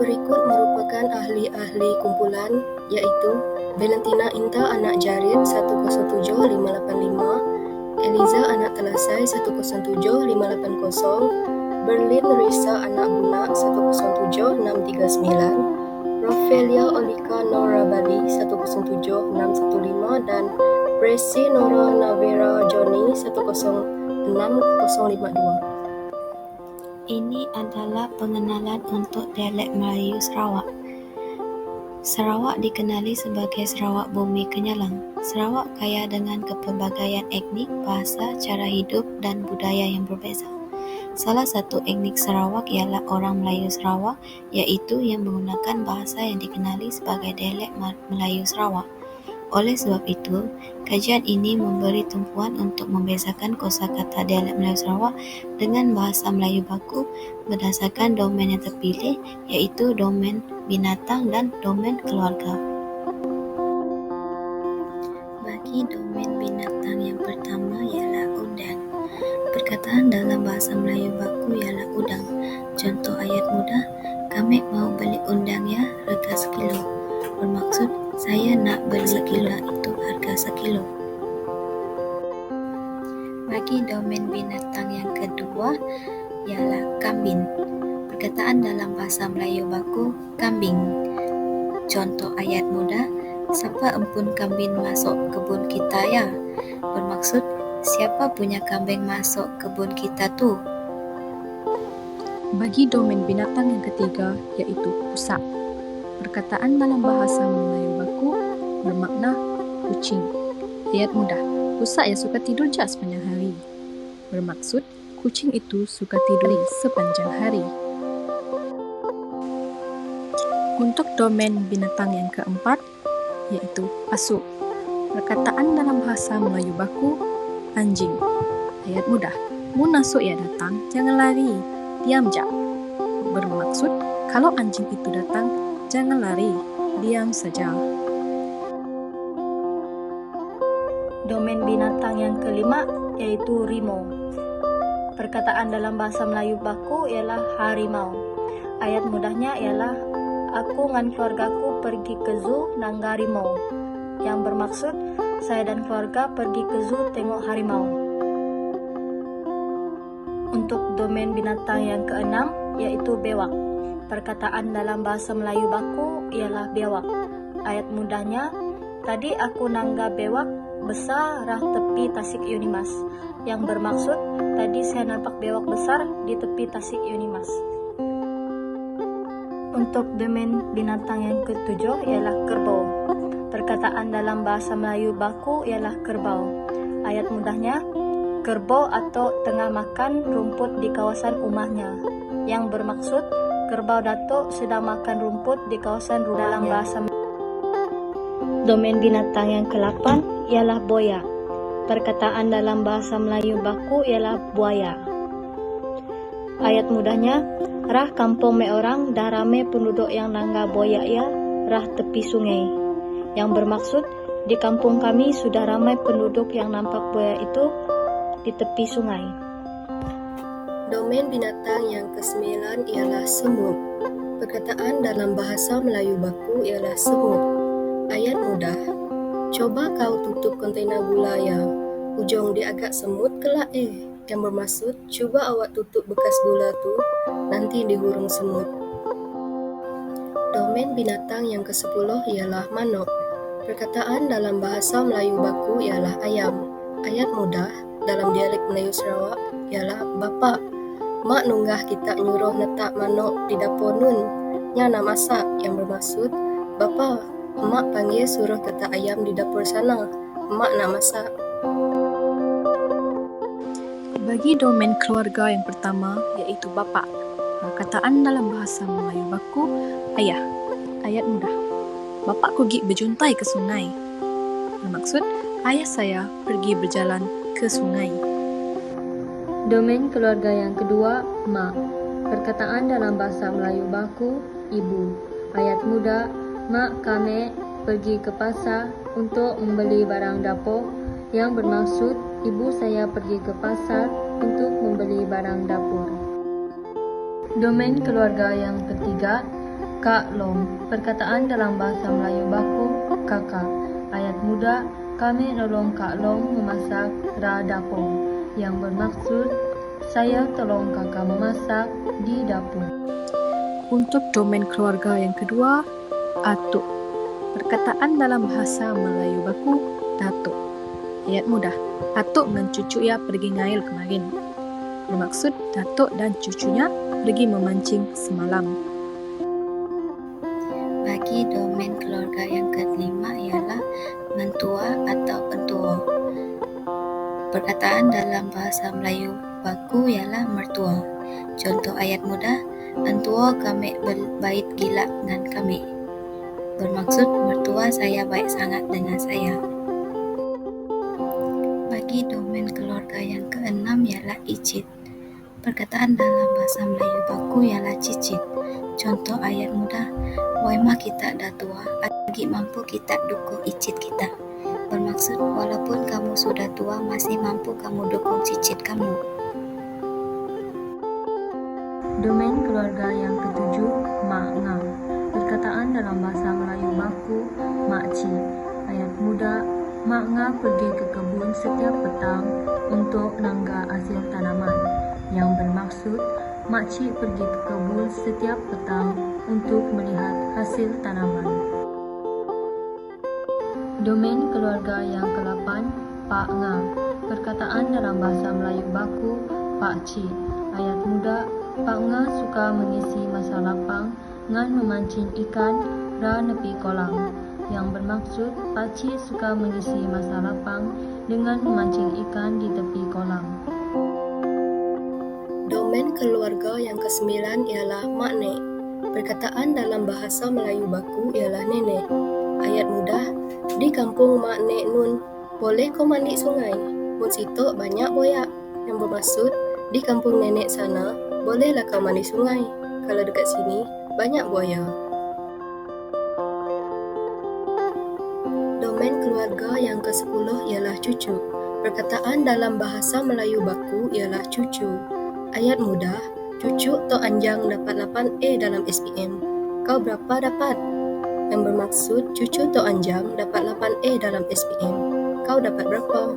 Berikut merupakan ahli-ahli kumpulan iaitu Valentina Inta anak Jarit 107585, Eliza anak Telasai 107580, Berlin Risa anak Bunak 107639, Rafaelia Olika Nora Bali 107615 dan Presi Nora Navera Johnny 106052. Ini adalah pengenalan untuk dialek Melayu Sarawak. Sarawak dikenali sebagai Sarawak Bumi Kenyalang. Sarawak kaya dengan kepelbagaian etnik, bahasa, cara hidup dan budaya yang berbeza. Salah satu etnik Sarawak ialah orang Melayu Sarawak iaitu yang menggunakan bahasa yang dikenali sebagai dialek Melayu Sarawak. Oleh sebab itu, kajian ini memberi tumpuan untuk membezakan kosakata dialek Melayu Sarawak dengan bahasa Melayu baku berdasarkan domen yang terpilih iaitu domen binatang dan domen keluarga. Bagi domen binatang yang pertama ialah undang. Perkataan dalam bahasa Melayu baku sekilo. Bagi domen binatang yang kedua ialah kambing. Perkataan dalam bahasa Melayu baku kambing. Contoh ayat mudah, siapa empun kambing masuk kebun kita ya? Bermaksud siapa punya kambing masuk kebun kita tu? Bagi domen binatang yang ketiga iaitu pusak. Perkataan dalam bahasa Melayu baku bermakna kucing. Ayat mudah. Pusak yang suka tidur je sepanjang hari. Bermaksud kucing itu suka tidur sepanjang hari. Untuk domen binatang yang keempat iaitu asuk. Perkataan dalam bahasa Melayu baku anjing. Ayat mudah. Mu nasuk ya datang, jangan lari. Diam je. Bermaksud kalau anjing itu datang, jangan lari, diam saja. Domen binatang yang kelima iaitu rimau. Perkataan dalam bahasa Melayu baku ialah harimau. Ayat mudahnya ialah aku dan keluargaku pergi ke zoo nangga rimau. Yang bermaksud saya dan keluarga pergi ke zoo tengok harimau. Untuk domen binatang yang keenam iaitu bewak. Perkataan dalam bahasa Melayu baku ialah bewak. Ayat mudahnya, tadi aku nangga bewak besar rah tepi Tasik Unimas yang bermaksud tadi saya nampak bewak besar di tepi Tasik Unimas. Untuk domain binatang yang ketujuh ialah kerbau. Perkataan dalam bahasa Melayu baku ialah kerbau. Ayat mudahnya, kerbau atau tengah makan rumput di kawasan rumahnya yang bermaksud kerbau datuk sedang makan rumput di kawasan rumahnya. Dalam bahasa Domain binatang yang ke-8 ialah boya. Perkataan dalam bahasa Melayu baku ialah buaya. Ayat mudahnya, rah kampung me orang dah ramai penduduk yang nangga boya ya, rah tepi sungai. Yang bermaksud, di kampung kami sudah ramai penduduk yang nampak buaya itu di tepi sungai. Domen binatang yang kesembilan ialah semut. Perkataan dalam bahasa Melayu baku ialah semut. Ayat mudah. Coba kau tutup kontainer gula ya. Ujung dia agak semut kelak eh. Yang bermaksud, cuba awak tutup bekas gula tu, nanti dihurung semut. Domen binatang yang ke-10 ialah manok. Perkataan dalam bahasa Melayu baku ialah ayam. Ayat mudah dalam dialek Melayu Sarawak ialah bapa. Mak nunggah kita nyuruh letak manok di dapur nun. Nyana masak yang bermaksud, bapa, Mak panggil suruh letak ayam di dapur sana. Mak nak masak. Bagi domen keluarga yang pertama iaitu bapa. Perkataan dalam bahasa Melayu baku ayah. Ayat mudah. Bapak pergi berjuntai ke sungai. Bermaksud ayah saya pergi berjalan ke sungai. Domain keluarga yang kedua, mak. Perkataan dalam bahasa Melayu baku, ibu. Ayat muda, mak kami pergi ke pasar untuk membeli barang dapur yang bermaksud ibu saya pergi ke pasar untuk membeli barang dapur. Domain keluarga yang ketiga, Kak Long. Perkataan dalam bahasa Melayu baku, kakak. Ayat muda, kami nolong Kak Long memasak ra dapur. Yang bermaksud, saya tolong kakak memasak di dapur. Untuk domain keluarga yang kedua, atuk. Perkataan dalam bahasa Melayu baku, datuk. Ayat mudah. Atuk dan cucu ia pergi ngail kemarin. Bermaksud datuk dan cucunya pergi memancing semalam. Bagi domain keluarga yang kelima ialah mentua atau pentua. Perkataan dalam bahasa Melayu baku ialah mertua. Contoh ayat mudah, entua kami baik gila dengan kami. Bermaksud mertua saya baik sangat dengan saya. Bagi domain keluarga yang keenam ialah icit. Perkataan dalam bahasa Melayu baku ialah cicit. Contoh ayat mudah, Wai mak kita dah tua, lagi mampu kita dukung icit kita. Bermaksud, walaupun kamu sudah tua, masih mampu kamu dukung cicit kamu. Domain keluarga yang ketujuh. Perkataan dalam bahasa Melayu baku, Makcik. Ayat muda, Mak Ngah pergi ke kebun setiap petang untuk nangga hasil tanaman. Yang bermaksud, Makcik pergi ke kebun setiap petang untuk melihat hasil tanaman. Domain keluarga yang ke-8, Pak Ngah. Perkataan dalam bahasa Melayu baku, Pak Cik. Ayat muda, Pak Ngah suka mengisi masa lapang dengan memancing ikan ra nepi kolam. Yang bermaksud, Pak Cik suka mengisi masa lapang dengan memancing ikan di tepi kolam. Domain keluarga yang kesembilan ialah maknek. Perkataan dalam bahasa Melayu baku ialah nenek. Ayat mudah, di kampung maknek Nun, boleh kau mandi sungai? Mun situ banyak boyak. Yang bermaksud, di kampung nenek sana, bolehlah kau mandi sungai. Kalau dekat sini, banyak buaya. Domain keluarga yang ke-10 ialah cucu. Perkataan dalam bahasa Melayu baku ialah cucu. Ayat mudah, cucu Tok Anjang dapat 8A dalam SPM. Kau berapa dapat? Yang bermaksud cucu Tok Anjang dapat 8A dalam SPM. Kau dapat berapa?